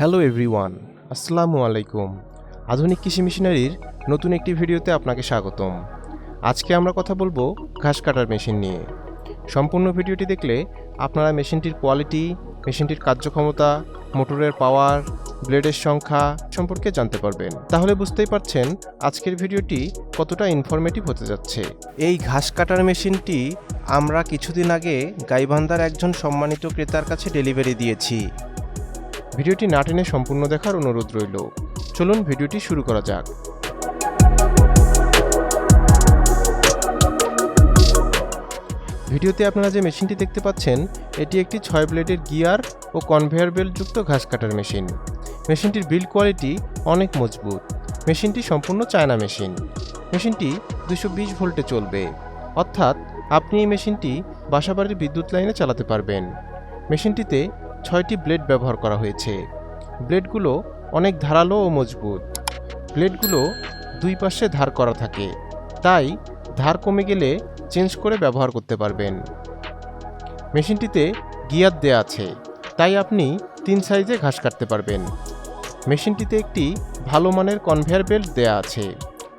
Hello everyone, আসসালামু আলাইকুম। আধুনিক কৃষি মেশিনারির নতুন একটি ভিডিওতে আপনাকে স্বাগতম। আজকে আমরা কথা বলব ঘাস কাটার মেশিন নিয়ে। সম্পূর্ণ ভিডিওটি দেখলে আপনারা মেশিনটির কোয়ালিটি, মেশিনটির কার্যক্ষমতা, মোটরের পাওয়ার, ব্লেডের সংখ্যা সম্পর্কে জানতে পারবেন। তাহলে বুঝতেই পারছেন আজকের ভিডিওটি কতটা ইনফরমেটিভ হতে যাচ্ছে। এই ঘাস কাটার মেশিনটি আমরা কিছুদিন আগে গাইবান্ধার একজন সম্মানিত ক্রেতার কাছে ডেলিভারি দিয়েছি। ভিডিওটি না টেনে সম্পূর্ণ দেখার অনুরোধ রইল। চলুন ভিডিওটি শুরু করা যাক। ভিডিওতে আপনারা যে মেশিনটি দেখতে পাচ্ছেন, এটি একটি ছয় ব্লেডের গিয়ার ও কনভেয়ার বেল্টযুক্ত ঘাস কাটার মেশিন। মেশিনটির বিল্ড কোয়ালিটি অনেক মজবুত। মেশিনটি সম্পূর্ণ চায়না মেশিন। মেশিনটি দুশো বিশ ভোল্টে চলবে। অর্থাৎ আপনি এই মেশিনটি বাসাবাড়ির বিদ্যুৎ লাইনে চালাতে পারবেন। মেশিনটিতে ছয়টি ব্লেড ব্যবহার করা হয়েছে। ব্লেডগুলো অনেক ধারালো ও মজবুত। ব্লেডগুলো দুই পাশে ধার করা থাকে। তাই ধার কমে গেলে চেঞ্জ করে ব্যবহার করতে পারবেন। মেশিনটিতে গিয়ার দেয়া আছে। তাই আপনি তিন সাইজে ঘাস কাটতে পারবেন। মেশিনটিতে একটি ভালো মানের কনভেয়ার বেল্ট দেয়া আছে।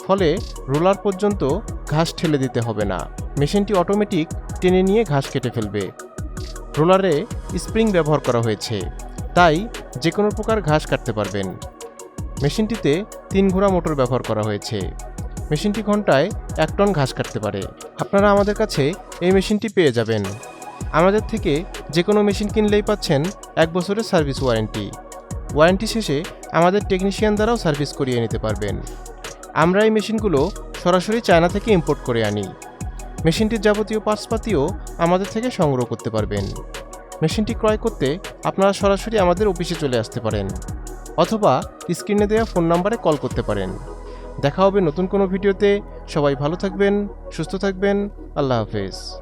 ফলে রোলার পর্যন্ত ঘাস ঠেলে দিতে হবে না। মেশিনটি অটোমেটিক টেনে নিয়ে ঘাস কেটে ফেলবে। রোলারে স্প্রিং ব্যবহার করা হয়েছে। তাই যে কোনো প্রকার ঘাস কাটতে পারবেন। মেশিনটিতে তিন ঘোড়া মোটর ব্যবহার করা হয়েছে। মেশিনটি ঘন্টায় এক টন ঘাস কাটতে পারে। আপনারা আমাদের কাছে এই মেশিনটি পেয়ে যাবেন। আমাদের থেকে যে কোনো মেশিন কিনলেই পাচ্ছেন এক বছরের সার্ভিস ওয়ারেন্টি। ওয়ারেন্টি শেষে আমাদের টেকনিশিয়ান দ্বারাও সার্ভিস করিয়ে নিতে পারবেন। আমরা এই মেশিনগুলো সরাসরি চায়না থেকে ইম্পোর্ট করে আনি। মেশিনটির যাবতীয় পার্টসপাতিও আমাদের থেকে সংগ্রহ করতে পারবেন। মেশিনটি ক্রয় করতে আপনারা সরাসরি আমাদের অফিসে চলে আসতে পারেন, অথবা স্ক্রিনে দেওয়া ফোন নাম্বারে কল করতে পারেন। দেখা হবে নতুন কোনো ভিডিওতে। সবাই ভালো থাকবেন, সুস্থ থাকবেন। আল্লাহ হাফেজ।